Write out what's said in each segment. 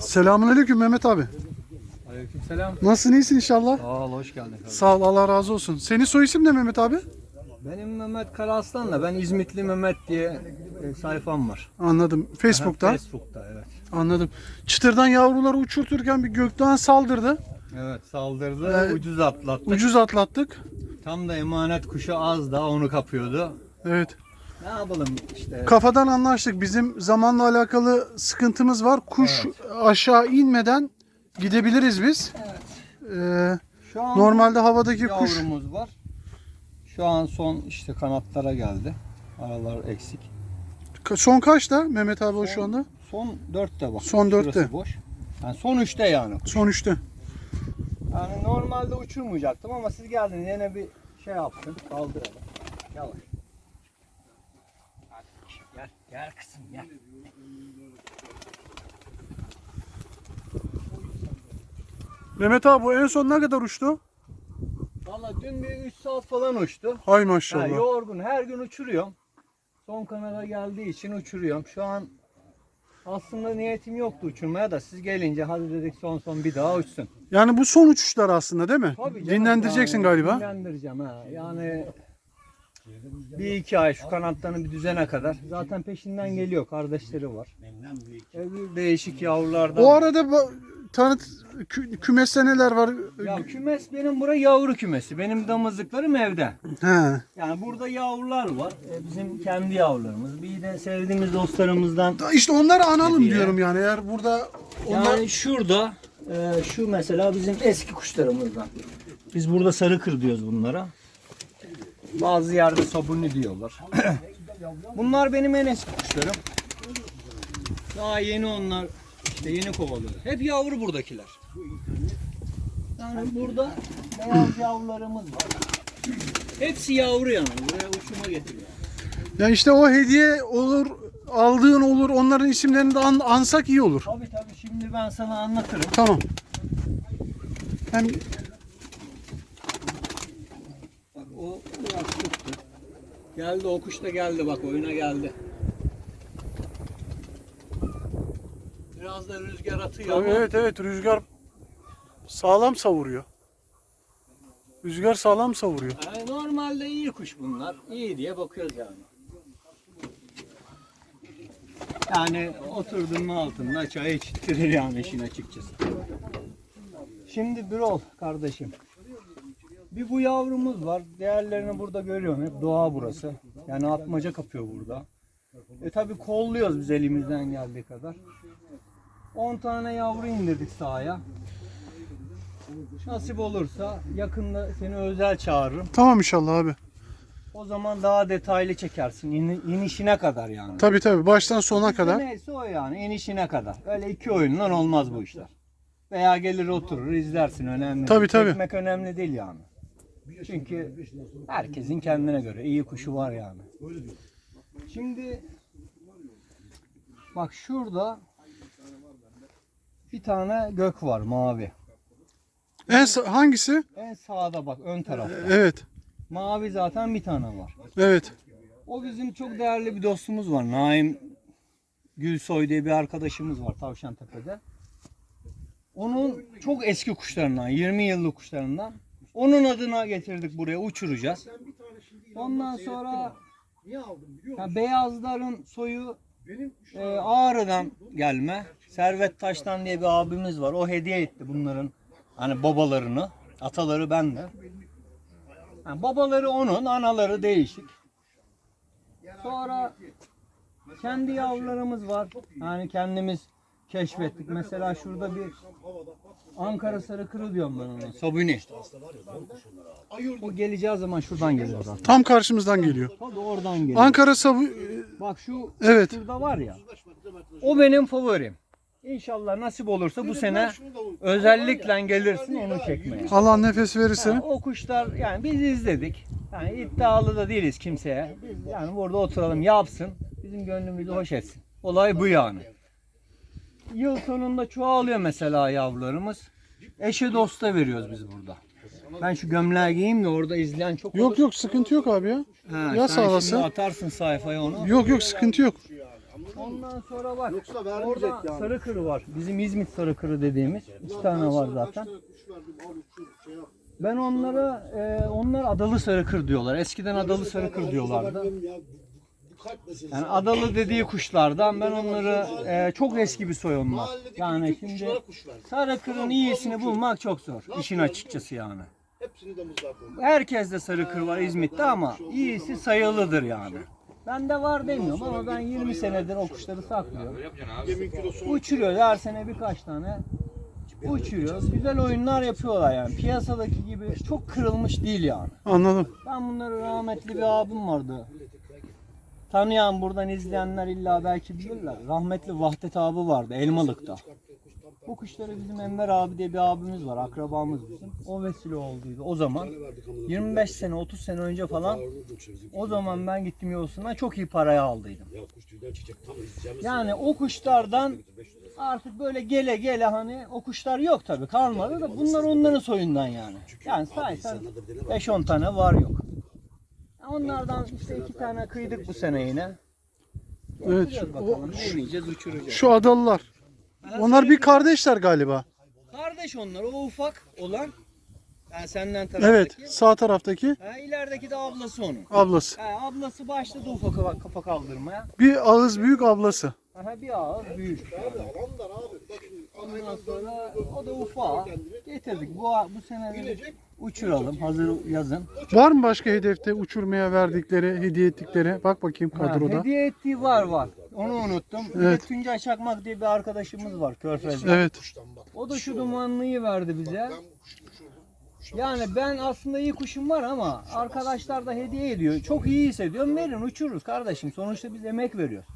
Selamünaleyküm Mehmet abi. Aleykümselam. Nasılsın iyisin inşallah? Sağ ol, hoş geldin kardeşim. Sağ ol Allah razı olsun. Senin soy isim ne Mehmet abi? Benim Mehmet Karaslan da ben İzmitli Mehmet diye e, sayfam var. Anladım. Facebook'ta. Facebook'ta evet. Anladım. Çıtırdan yavruları uçurturken bir gökten saldırdı. Evet saldırdı, Ee, ucuz atlattık. Ucuz atlattık. Tam da emanet kuşu az da onu kapıyordu. Evet. Ne yapalım işte. Kafadan anlaştık. Bizim zamanla alakalı sıkıntımız var. Kuş aşağı inmeden gidebiliriz biz. Ee, Şu an normalde havadaki kuş yavrumuz var. Şu an son işte kanatlara geldi. Aralar eksik. son kaçta Mehmet abi o şu anda? Son dörtte bak. Son Şurası dörtte. boş. Yani son üçte yani. Son üçte. Yani normalde uçurmayacaktım ama siz geldiniz yine bir şey yaptın. Kaldıralım. Yavaş. Gel, kızım gel. Mehmet abi bu en son ne kadar uçtu? Valla dün bir 3 saat falan uçtu. Hay Ya maşallah. yorgun her gün uçuruyorum. Son kanala geldiği için uçuruyorum. Şu an aslında niyetim yoktu uçurmaya da siz gelince hadi dedik son son bir daha uçsun. Yani bu son uçuşlar aslında değil mi? Tabii canım, Dinlendireceksin yani galiba. Dinlendireceğim ha. Yani bir iki ay şu kanatlarını bir düzene kadar. Zaten peşinden geliyor. Kardeşleri var. Öbür değişik yavrulardan. O arada ba- tanıt kü- kümeste neler var? Ya kümes benim bura yavru kümesi. Benim damızlıklarım evde. He. Yani burada yavrular var. E, bizim kendi yavrularımız. Bir de sevdiğimiz dostlarımızdan. İşte onları analım Hediye. diyorum yani eğer burada onlar Yani şurada e, şu mesela bizim eski kuşlarımızdan. Biz burada sarı kır diyoruz bunlara. Bazı yerde sabunlu diyorlar. Bunlar benim en eski kuşlarım. Daha yeni onlar işte yeni kovalıyor. Hep yavru buradakiler. Yani burada beyaz yavrularımız var. Hepsi yavru yani. Buraya uçuma getiriyor. ya işte o hediye olur aldığın olur onların isimlerini de an- ansak iyi olur. Tabii tabii şimdi ben sana anlatırım. Tamam. Hem Bak o biraz tuttu. Geldi o kuş da geldi bak oyuna geldi. Biraz da rüzgar atıyor ama evet evet rüzgar sağlam savuruyor. Rüzgar sağlam savuruyor. yani normalde iyi kuş bunlar. İyi diye bakıyoruz yani. Yani oturdun mu altında çay içtirir yani işin açıkçası. Şimdi bir ol kardeşim. Bir bu yavrumuz var. Değerlerini burada görüyorsun. Hep doğa burası. Yani atmaca kapıyor burada. E tabi kolluyoruz biz elimizden geldiği kadar. 10 tane yavru indirdik sahaya. Nasip olursa yakında seni özel çağırırım. Tamam inşallah abi. O zaman daha detaylı çekersin. İni- inişine kadar yani. Tabi tabi baştan sona kadar. Neyse o yani inişine kadar. Öyle iki oyundan olmaz bu işler. Veya gelir oturur izlersin önemli. Tabii, değil. tabii. Çekmek önemli değil yani. Çünkü herkesin kendine göre iyi kuşu var yani. Şimdi bak şurada bir tane gök var mavi. En hangisi? En sağda bak ön tarafta. Evet. Mavi zaten bir tane var. Evet. O bizim çok değerli bir dostumuz var. Naim Gülsoy diye bir arkadaşımız var Tavşantepe'de. Onun çok eski kuşlarından, 20 yıllık kuşlarından. Onun adına getirdik buraya uçuracağız. Ondan sonra ya beyazların soyu e, Ağrı'dan gelme. Servet Taştan diye bir abimiz var. O hediye etti bunların hani babalarını. Ataları bende. Yani babaları onun, anaları değişik. Sonra kendi yavrularımız var. Yani kendimiz keşfettik. Mesela şurada bir Ankara sarı kırı diyorum ben ona. Sabuni. O geleceği zaman şuradan geliyor zaten. Tam karşımızdan geliyor. Tabii oradan geliyor. Ankara Sabu Bak şu Evet. şurada var ya. O benim favorim. İnşallah nasip olursa bu sene özellikle gelirsin onu çekmeye. Allah nefes verirse. Ha, o kuşlar yani biz izledik. Yani iddialı da değiliz kimseye. Biz yani burada oturalım yapsın. Bizim gönlümüzü hoş etsin. Olay bu yani. Yıl sonunda çoğalıyor mesela yavrularımız. Eşe dosta veriyoruz biz burada. Ben şu gömleği giyeyim de orada izleyen çok olur. Yok yok sıkıntı yok abi ya. Ha, ya sen sağ olasın. şimdi atarsın sayfaya onu. Yok yok sıkıntı yok. Ondan sonra bak. Yoksa vermeyecek Orada yani. sarı kırı var. Bizim İzmit sarı kırı dediğimiz. iki tane var zaten. şey Ben onlara e, onlar adalı sarı kır diyorlar. Eskiden adalı sarı kır diyorlardı. Yani adalı dediği kuşlardan ben onları e, çok eski bir soy onlar. Yani şimdi sarı kırın iyisini bulmak çok zor. işin açıkçası yani. De. Herkes de sarı kır var İzmit'te ama iyisi sayılıdır yani. Bende var demiyorum ama ben 20 senedir o kuşları saklıyorum. Uçuruyor her sene birkaç tane. Uçuruyor. Güzel oyunlar yapıyorlar yani. Piyasadaki gibi çok kırılmış değil yani. Anladım. Ben bunları rahmetli bir abim vardı. Tanıyan buradan izleyenler illa belki bilirler. Rahmetli Vahdet abi vardı Elmalık'ta. Bu kuşları bizim Enver abi diye bir abimiz var. Akrabamız bizim. O vesile olduydu o zaman. 25 sene 30 sene önce falan o zaman ben gittim yosundan çok iyi paraya aldıydım. Yani o kuşlardan artık böyle gele gele hani o kuşlar yok tabi kalmadı da bunlar onların soyundan yani. Yani saysan 5-10 tane var yok. Onlardan işte iki tane kıydık bu sene yine. Evet. Bakacağız bakalım. Deneyeceğiz, uçuracağız. Şu adalılar. Onlar bir kardeşler galiba. Kardeş onlar, o ufak olan. Yani senden taraftaki. Evet. Sağ taraftaki Ha, ilerideki de ablası onun. ablası. Ha, ablası başladı ufak kafa kaldırmaya. Bir ağız büyük ablası. Aha, bir ağız büyük. alanlar abi. Bakın Ondan sonra o da ufağı getirdik. Bu, bu sene uçuralım hazır yazın. Var mı başka hedefte uçurmaya verdikleri, hediye ettikleri? Bak bakayım Ha, kadroda. hediye ettiği var var. Onu unuttum. Bir de Evet. Tuncay Çakmak diye bir arkadaşımız var Körfez'de. Evet. O da şu dumanlıyı verdi bize. Yani ben aslında iyi kuşum var ama arkadaşlar da hediye ediyor. Çok iyi hissediyorum. Verin uçururuz kardeşim. Sonuçta biz emek veriyoruz.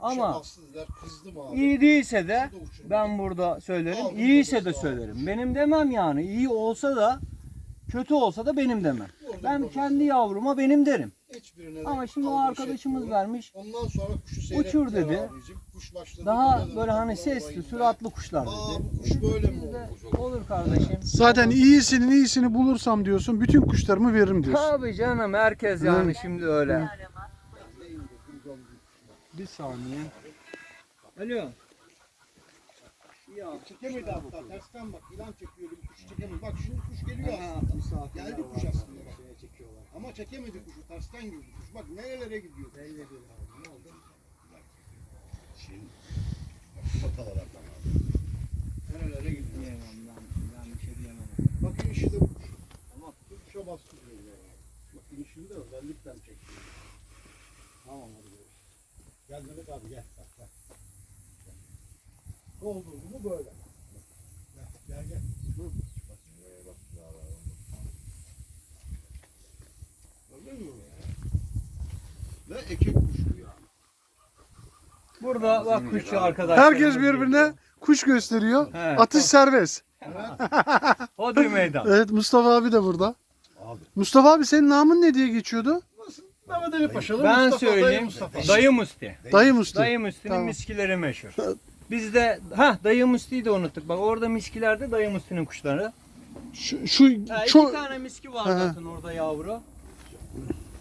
Ama Aslında kızdım abi. iyi değilse de ben burada söylerim. İyiyse de söylerim. Benim demem yani. İyi olsa da kötü olsa da benim demem. Ben kendi yavruma benim derim. Hiçbirine de Ama şimdi o arkadaşımız şey yok. vermiş. Ondan sonra kuşu Uçur seyrettiler dedi. abicim. Kuş başladı. Daha böyle hani sesli, süratli kuşlar Aa dedi. bu kuş böyle mi Biz de olur kardeşim. Zaten iyisinin iyisini bulursam diyorsun. Bütün kuşlarımı veririm diyorsun. Tabii canım herkes yani şimdi öyle. Bir saniye. Alo. Ya çekemedi hatta. Tersten bak. ilan çekiyordu. Kuş çekemedi. Bak şimdi kuş geliyor aslında. Geldi kuş aslında. bak. Ama çekemedi kuşu. Tersten girdi kuş. Bak nerelere gidiyor. Ne oldu? Şimdi abi. Nerelere gidiyor. Ben bir şey diyemem. Bak inişi de kuş. Ama kuşa bastırıyor. Bak inişini de özellikle çekiyor. Tamam hadi. Gel Mehmet abi gel. Doldurdu mu böyle. Gel gel. Gördün mü? Ve ekek kuşu ya. Burada bak kuşçu arkadaşlar. Herkes birbirine kuş gösteriyor. He. Atış serbest. Hodri meydan. Evet Mustafa abi de burada. Abi. Mustafa abi senin namın ne diye geçiyordu? Mehmet Ali Paşalı Ben Mustafa, Dayı söyleyeyim. Mustafa. Dayı Musti. Dayı Musti. Dayı Musti'nin Tamam. miskileri meşhur. Bizde ha Dayı Musti'yi de unuttuk. Bak orada miskilerde Dayı Musti'nin kuşları. Şu, şu Ha, iki çok tane miski var hı. zaten orada yavru.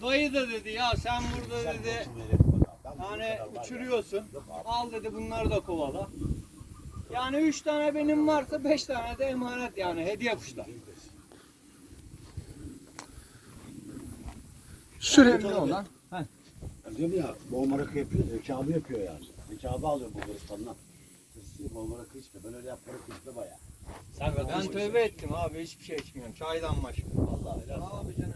Dayı da dedi ya sen burada dedi hani uçuruyorsun. Al dedi bunları da kovala. Yani üç tane benim varsa beş tane de emanet yani hediye kuşlar. sürekli Önemli olan. Heh. Diyorum ya, Boğmarakı yapıyor, zekabı yapıyor yani. Zekabı alıyor Bulgaristan'dan. Boğmarakı içme, ben öyle yaparım içme baya. Ben tövbe ettim abi hiçbir şey içmiyorum. Çaydan başka. Vallahi helal. Abi canım.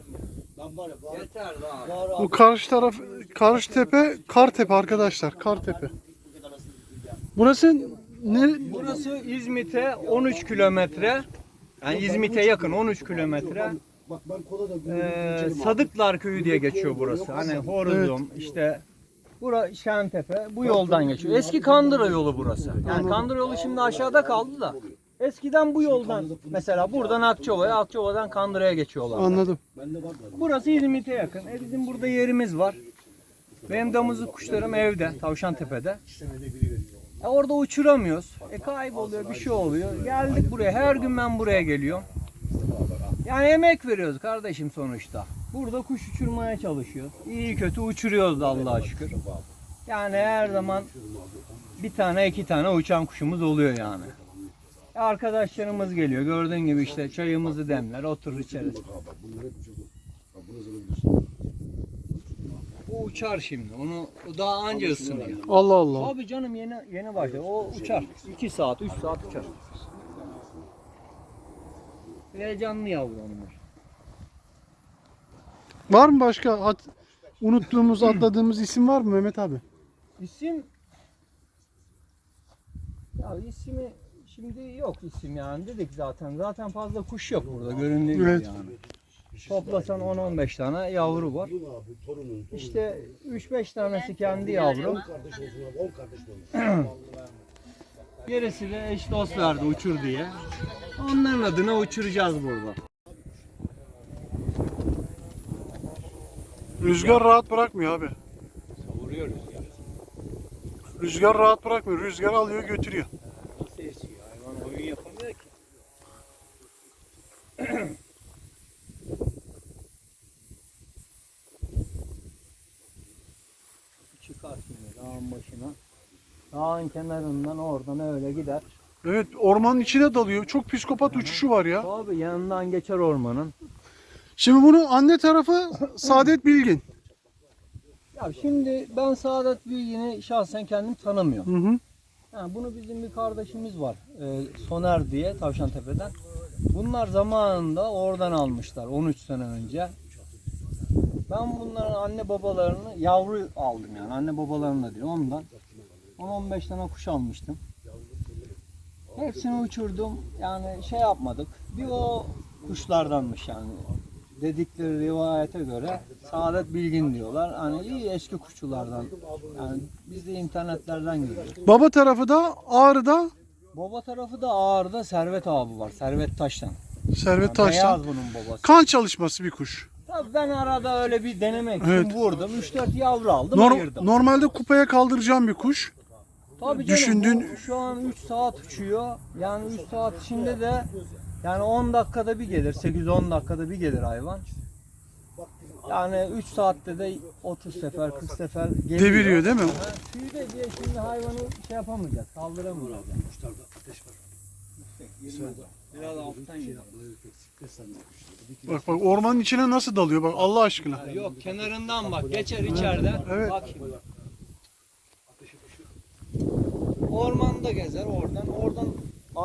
Ben var ya, Yeter daha. bu karşı taraf karşı tepe Kartepe arkadaşlar. Kartepe. Burası ne? Burası İzmit'e 13 kilometre. Yani İzmit'e yakın 13 kilometre. bak ben kola da Ee, Sadıklar Köyü diye geçiyor burası. Hani Horuzum işte Bura Şentepe bu yoldan geçiyor. Eski Kandıra yolu burası. Yani Kandıra yolu şimdi aşağıda kaldı da. Eskiden bu yoldan mesela buradan Akçova'ya, Akçova'dan Kandıra'ya geçiyorlar. Anladım. Burası İzmit'e yakın. E bizim burada yerimiz var. Benim damızlık kuşlarım evde, Tavşantepe'de. E orada uçuramıyoruz. E kayboluyor, bir şey oluyor. Geldik buraya. Her gün ben buraya geliyorum. Yani emek veriyoruz kardeşim sonuçta. Burada kuş uçurmaya çalışıyoruz. İyi kötü uçuruyoruz da Allah'a şükür. Yani her zaman bir tane iki tane uçan kuşumuz oluyor yani. Arkadaşlarımız geliyor. Gördüğün gibi işte çayımızı demler, oturur içeriz. O uçar şimdi. Onu o daha anca ısınıyor. Allah Allah. Abi canım yeni yeni başladı. O uçar. 2 saat, 3 saat uçar. Heyecanlı yavru onlar. Var mı başka at, unuttuğumuz, atladığımız isim var mı Mehmet abi? İsim ya ismi şimdi yok isim yani dedik zaten. Zaten fazla kuş yok burada göründüğü gibi Evet. yani. Toplasan 10-15 tane yavru var. Abi torunun. İşte 3-5 tanesi kendi yavru. 10 kardeş olsun abi 10 kardeş olsun. Gerisi de eş dost verdi uçur diye. Onların adına uçuracağız burada. Rüzgar rahat bırakmıyor abi. Savuruyoruz ya. Rüzgar rahat bırakmıyor. Rüzgar alıyor götürüyor. Nasıl esiyor? Hayvan oyun yapamıyor ki. Çıkar şimdi dağın başına. Dağın kenarından oradan öyle gider. Evet ormanın içine dalıyor. Çok psikopat uçuşu var ya. Abi yanından geçer ormanın. Şimdi bunu anne tarafı Saadet Bilgin. Ya şimdi ben Saadet Bilgin'i şahsen kendim tanımıyorum. Hı hı. Yani bunu bizim bir kardeşimiz var. e, Soner diye Tavşantepe'den. Bunlar zamanında oradan almışlar 13 sene önce. Ben bunların anne babalarını yavru aldım yani anne babalarını diyor ondan. 10-15 tane kuş almıştım. Hepsini uçurdum. Yani şey yapmadık. Bir o kuşlardanmış yani. Dedikleri rivayete göre Saadet Bilgin diyorlar. Hani iyi eski kuşçulardan. Yani biz de internetlerden görüyoruz. Baba tarafı da Ağrı'da Baba tarafı da Ağrı'da Servet abi var. Servet Taş'tan. Servet Yani Taş'tan. Beyaz bunun babası. Kan çalışması bir kuş. Tabii ben arada öyle bir denemek için Evet. vurdum. 3-4 yavru aldım Nor- ayırdım. normalde kupaya kaldıracağım bir kuş. Tabii canım, düşündüğün- şu an 3 saat uçuyor. Yani 3 saat içinde de yani 10 dakikada bir gelir. 8-10 dakikada bir gelir hayvan. Yani 3 saatte de 30 sefer 40 sefer geliyor. Deviriyor değil mi? Ha, tüyü de diye şimdi hayvanı şey yapamayacağız. Kaldıramayacağız. Kuşlarda ateş var. Biraz alttan gidelim. Bak bak ormanın içine nasıl dalıyor bak Allah aşkına. Yok kenarından bak geçer içeride. Evet. Bak şimdi. Ormanda gezer oradan. Oradan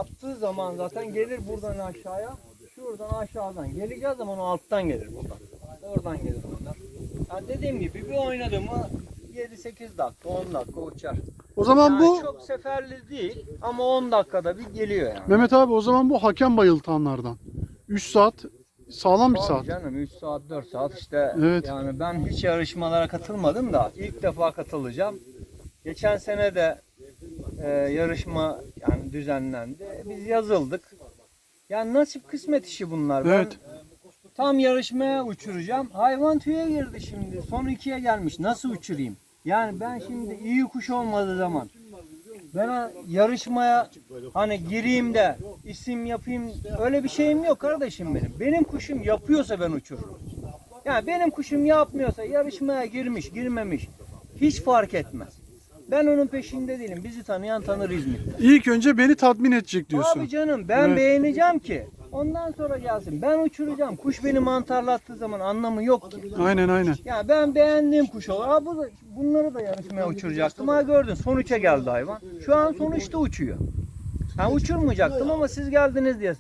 attığı zaman zaten gelir buradan aşağıya. Şuradan aşağıdan. Geleceği zaman o alttan gelir buradan. Oradan gelir onlar. Yani dediğim gibi bir oynadı mı 7-8 dakika 10 dakika uçar. O zaman Yani bu çok seferli değil ama 10 dakikada bir geliyor yani. Mehmet abi o zaman bu hakem bayıltanlardan. 3 saat sağlam bir Tabii saat. canım 3 saat 4 saat işte Evet. yani ben hiç yarışmalara katılmadım da ilk defa katılacağım. Geçen sene de e, yarışma yani düzenlendi. Biz yazıldık. Yani nasip kısmet işi bunlar. Evet. Ben tam yarışmaya uçuracağım. Hayvan tüye girdi şimdi. Son ikiye gelmiş. Nasıl uçurayım? Yani ben şimdi iyi kuş olmadığı zaman ben yarışmaya hani gireyim de isim yapayım öyle bir şeyim yok kardeşim benim. Benim kuşum yapıyorsa ben uçururum. Yani benim kuşum yapmıyorsa yarışmaya girmiş girmemiş hiç fark etmez. Ben onun peşinde değilim. Bizi tanıyan tanır İzmir'de. İlk önce beni tatmin edecek diyorsun. Abi canım ben Evet. beğeneceğim ki. Ondan sonra gelsin. Ben uçuracağım. Kuş beni mantarlattığı zaman anlamı yok ki. Aynen aynen. Ya ben beğendiğim kuş olur. Ha bu da, bunları da yarışmaya uçuracaktım. Ha gördün son üçe geldi hayvan. Şu an son üçte uçuyor. Ha uçurmayacaktım ama siz geldiniz diye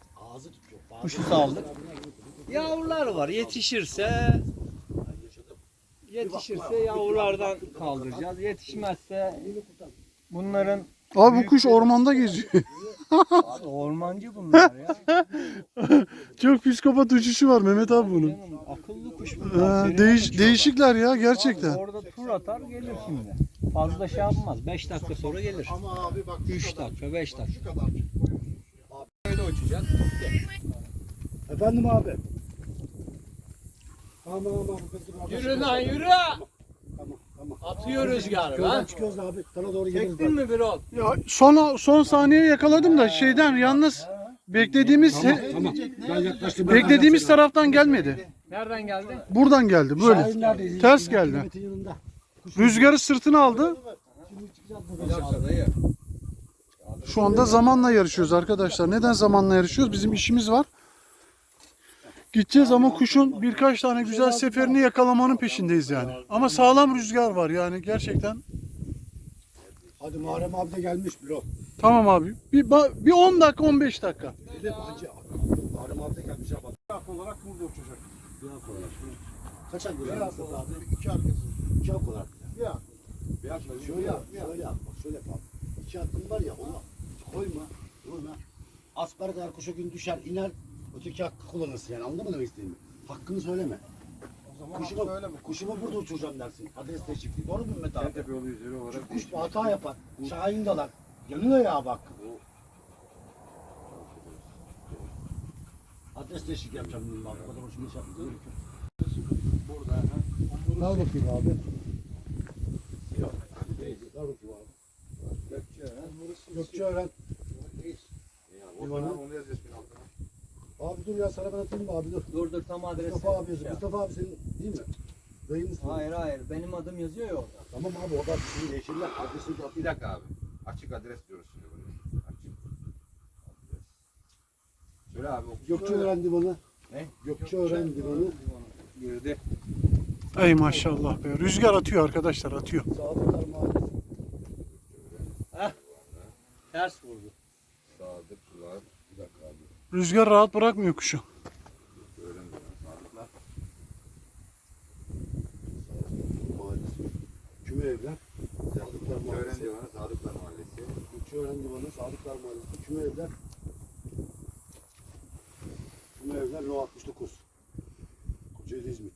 kuşu saldık. Yavrular var. Yetişirse yetişirse yavrulardan kaldıracağız. Yetişmezse bunların Abi bu kuş ormanda geziyor. Abi ormancı bunlar ya. Çok psikopat uçuşu var Mehmet abi bunun. Canım, akıllı kuş Ee, bunlar. Değiş, uçuyorlar. değişikler ya Abi gerçekten. orada tur atar gelir şimdi. Fazla şey yapmaz. 5 dakika sonra gelir. Ama abi bak 3 dakika, 5 dakika. şu kadar. Böyle uçacak. Efendim abi. Tamam tamam kızım. Yürü lan yürü. Tamam tamam. Atıyor rüzgarı Köyden lan. çıkıyoruz abi. Sana doğru geliriz. Çektin mi bir ot? Ya son son saniye yakaladım da şeyden yalnız beklediğimiz Tamam ben yaklaştım. beklediğimiz taraftan gelmedi. Nereden geldi? Buradan geldi böyle. Ters geldi. Hükümetin yanında. Rüzgarı sırtına aldı. Şimdi çıkacağız burada. Şu anda zamanla yarışıyoruz arkadaşlar. Neden zamanla yarışıyoruz? Bizim işimiz var. Gideceğiz ama kuşun birkaç tane güzel seferini yakalamanın peşindeyiz yani. Ama sağlam rüzgar var yani gerçekten. Hadi Muharrem abi de gelmiş bro. Tamam abi. Bir, ba- bir 10 dakika 15 dakika. Bir de bence Muharrem abi de gelmiş bak. Hak olarak burada uçacak. Bir hak olarak. Kaç hak Bir olarak hak abi? İki arkası. İki hak olarak. Bir hak. Şöyle yap, şöyle yap, bak şöyle yap. İki hakkın var ya onu koyma, koyma. Asper kadar kuşa gün düşer, iner, öteki hakkı kullanırsın yani anladın mı demek istediğimi? Hakkını söyleme. O zaman Kuşuma, hak söyleme. kuşuma burada uçuracağım dersin. Adres değişikliği. Doğru mu Mehmet abi? Tepe yolu üzeri olarak Çünkü kuş bir hata yapar. Şahin dalar. Yanıyor ya bak. Adres değişikliği yapacağım dedim abi. O kadar hoşuma şey yaptı. Burada hemen. Al bakayım abi. Yok. Al bakayım abi. Gökçeören. Bana onu yaz resmin altına. Abi dur ya sana ben atayım mı abi dur. Dur dur tam adresi. Mustafa abi yazıyor. Mustafa abi senin değil mi? Dayın mısın? Hayır hayır benim adım yazıyor ya orada. Tamam abi o da şimdi değişirler. Adresini de Bir dakika abi. Açık adres diyoruz şimdi bunu. Açık. Adres. Söyle abi. oku. Gökçeören divanı. Ne? Gökçeören divanı. Girdi. Ey maşallah be. Rüzgar atıyor arkadaşlar atıyor. Sadıklar Mahallesi. Ters vurdu. Sadık sular. Bir dakika abi. Rüzgar rahat bırakmıyor kuşu. Öğren Sadıklar. Mahallesi. Küme evler. Sadıklar Mahallesi. divanı Sadıklar Mahallesi. Gökçeören divanı. Sadıklar Mahallesi. Küme evler. Küme evler No 69. Kocaeli İzmit.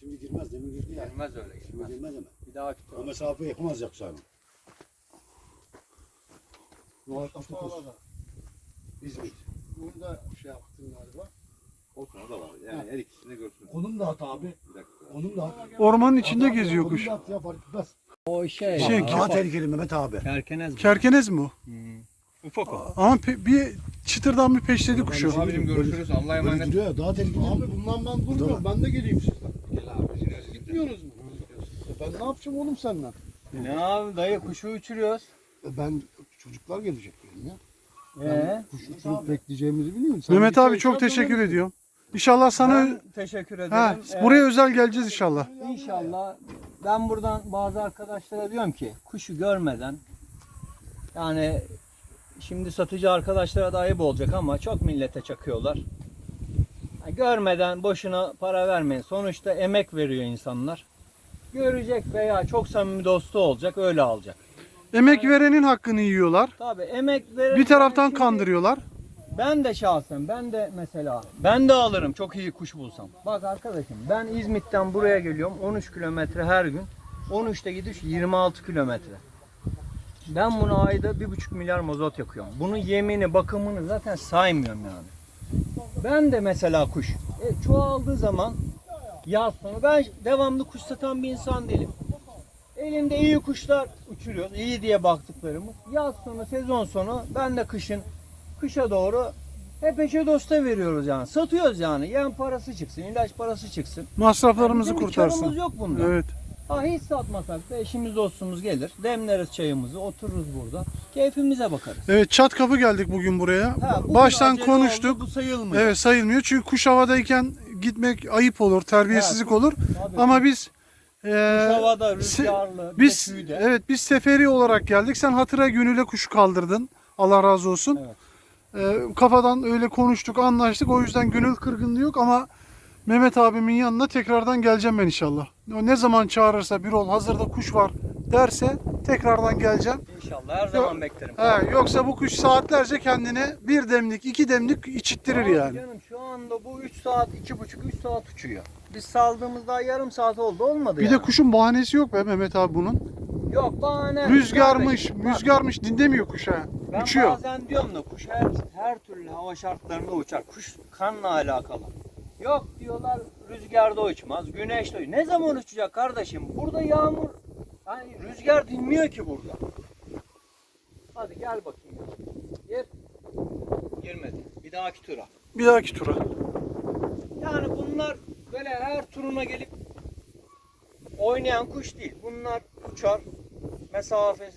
Şimdi girmez. Demin girdi ya. Gelmez öyle Şimdi gelmez. girmez hemen. Bir daha O mesafe yapamaz yoksa hemen. No Mustafa 69. İzmit. Bunu da şey yaptın galiba. Olsun o da var. Yani her ikisini görsün. Onun da hata abi. Bir dakika. Onun da hata. Ormanın içinde Adam- geziyor onun kuş. da hata ya fark etmez. O şey. Şey, Daha tehlikeli Mehmet abi. Kerkenez mi? Kerkenez mi bu? Hmm. Ufak o. Ama pe- bir çıtırdan bir peşledi kuşu. Abicim görüşürüz. Allah'a Böyle emanet. gidiyor ya daha tehlikeli. Abi bundan ben durmuyorum. Ben de geleyim sizden. Gel abi. Gitmiyoruz mu? E Ben ne yapacağım oğlum senden? Ne abi dayı kuşu uçuruyoruz. E Ben çocuklar gelecek. Ee? Kuş uçurup bekleyeceğimizi biliyorum. Sen Mehmet bir abi şey çok yap, teşekkür ediyorum. İnşallah sana Ben teşekkür ederim. ha, Ee, buraya özel geleceğiz inşallah. İnşallah ben buradan bazı arkadaşlara diyorum ki kuşu görmeden yani şimdi satıcı arkadaşlara da ayıp olacak ama çok millete çakıyorlar. Ha, görmeden boşuna para vermeyin. Sonuçta emek veriyor insanlar. Görecek veya çok samimi dostu olacak öyle alacak. Emek verenin hakkını yiyorlar. Tabii emek veren Bir taraftan şimdi- kandırıyorlar. Ben de şahsen ben de mesela ben de alırım çok iyi kuş bulsam. Bak arkadaşım ben İzmit'ten buraya geliyorum 13 kilometre her gün. 13'te gidiş 26 kilometre. Ben bunu ayda bir buçuk milyar mazot yakıyorum. Bunun yemini bakımını zaten saymıyorum yani. Ben de mesela kuş e, çoğaldığı zaman yaz sonu ben devamlı kuş satan bir insan değilim. Elimde iyi kuşlar uçuruyoruz. iyi diye baktıklarımız. Yaz sonu, sezon sonu ben de kışın kışa doğru hep eşe dosta veriyoruz yani. Satıyoruz yani. Yem parası çıksın, ilaç parası çıksın. Masraflarımızı karımız kurtarsın. yok bunda. Evet. Ha hiç satmasak da eşimiz dostumuz gelir. Demleriz çayımızı, otururuz burada. Keyfimize bakarız. Evet çat kapı geldik bugün buraya. Ha, bugün Baştan konuştuk. oldu, bu sayılmıyor. Evet sayılmıyor. Çünkü kuş havadayken gitmek ayıp olur, terbiyesizlik olur. Tabii. Ama biz Kuş eee, havada, rüzgarlı, biz de evet biz seferi olarak geldik. Sen hatıra gönüle kuş kaldırdın. Allah razı olsun. Evet. Eee, kafadan öyle konuştuk, anlaştık. O yüzden gönül kırgınlığı yok ama Mehmet abimin yanına tekrardan geleceğim ben inşallah. O ne zaman çağırırsa bir ol hazırda kuş var derse tekrardan geleceğim. İnşallah her zaman beklerim. He, yoksa bu kuş saatlerce kendine bir demlik, iki demlik içittirir Abi yani. Canım şu anda bu 3 saat, 2,5 3 saat uçuyor. Biz saldığımızda yarım saat oldu olmadı Bir yani. de kuşun bahanesi yok be Mehmet abi bunun. Yok bahane. Rüzgarmış, Kardeşim, bak, rüzgarmış dinlemiyor kuş ha. Ben Uçuyor. bazen diyorum da kuş her, her türlü hava şartlarında uçar. Kuş kanla alakalı. Yok diyorlar rüzgarda uçmaz, güneşte uçmaz. Ne zaman uçacak kardeşim? Burada yağmur, hani rüzgar dinmiyor ki burada. Hadi gel bakayım. Gir. Girmedi. Bir dahaki tura. Bir dahaki tura. Yani bunlar böyle her turuna gelip oynayan kuş değil. Bunlar uçar. Mesafe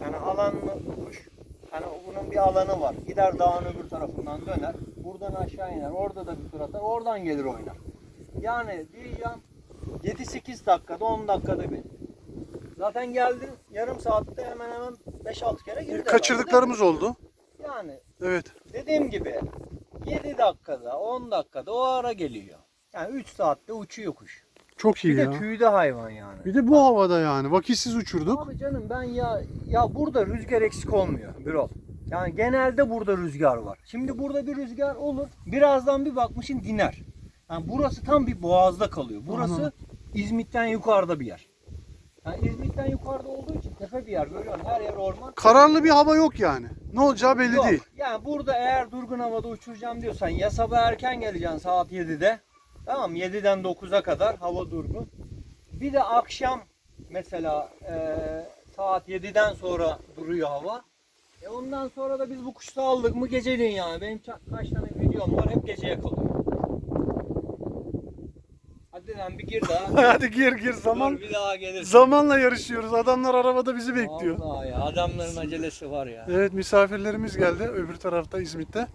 yani alanlı kuş. Hani bunun bir alanı var. Gider dağın öbür tarafından döner. Buradan aşağı iner. Orada da bir tur atar. Oradan gelir oynar. Yani diyeceğim 7-8 dakikada 10 dakikada bir. Zaten geldi yarım saatte hemen hemen 5-6 kere girdi. Kaçırdıklarımız oldu. Yani Evet. dediğim gibi 7 dakikada 10 dakikada o ara geliyor. Yani 3 saatte uçuyor kuş. Çok iyi Bir de ya. tüyde hayvan yani. Bir de bu havada yani. Vakitsiz uçurduk. Abi canım ben ya ya burada rüzgar eksik olmuyor Birol. Yani genelde burada rüzgar var. Şimdi burada bir rüzgar olur. Birazdan bir bakmışın diner. Yani burası tam bir boğazda kalıyor. Burası Anladım. İzmit'ten yukarıda bir yer. Yani İzmit'ten yukarıda olduğu için tepe bir yer görüyorsun. Her yer orman. Kararlı bir hava yok yani. Ne olacağı belli Yok. değil. Yani burada eğer durgun havada uçuracağım diyorsan ya sabah erken geleceksin saat 7'de. Tamam 7'den 9'a kadar hava durgun. Bir de akşam mesela eee, saat 7'den sonra duruyor hava. E ondan sonra da biz bu kuşu aldık mı geceliğin yani. Benim kaç tane videom var hep geceye kalıyor. Hadi lan bir gir daha. Hadi gir gir zaman. Dur, bir daha gelirsin. Zamanla yarışıyoruz. Adamlar arabada bizi bekliyor. Vallahi ya adamların acelesi var ya. Evet misafirlerimiz geldi öbür tarafta İzmit'te.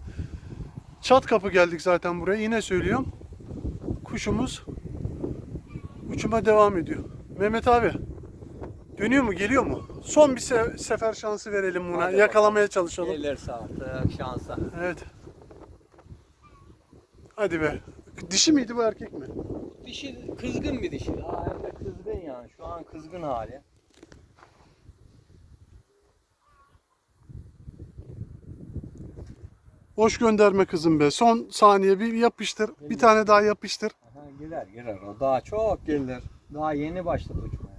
Çat kapı geldik zaten buraya. Yine söylüyorum. Kuşumuz uçuma devam ediyor. Mehmet abi dönüyor mu geliyor mu? Son bir se- sefer şansı verelim buna. Hadi Yakalamaya çalışalım. Gelirse artık şansa. Evet. Hadi be. Dişi miydi bu erkek mi? Dişi kızgın bir dişi. Aa, hem de kızgın yani. Şu an kızgın hali. Boş gönderme kızım be. Son saniye bir yapıştır. Bir tane daha yapıştır. Aha, girer girer o daha çok gelir. Daha yeni başladı uçmaya.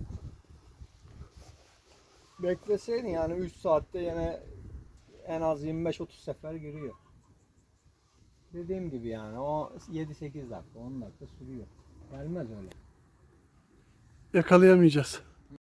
Bekleseydin yani 3 saatte yine en az 25-30 sefer giriyor. Dediğim gibi yani o 7-8 dakika 10 dakika sürüyor. Gelmez öyle. Yakalayamayacağız.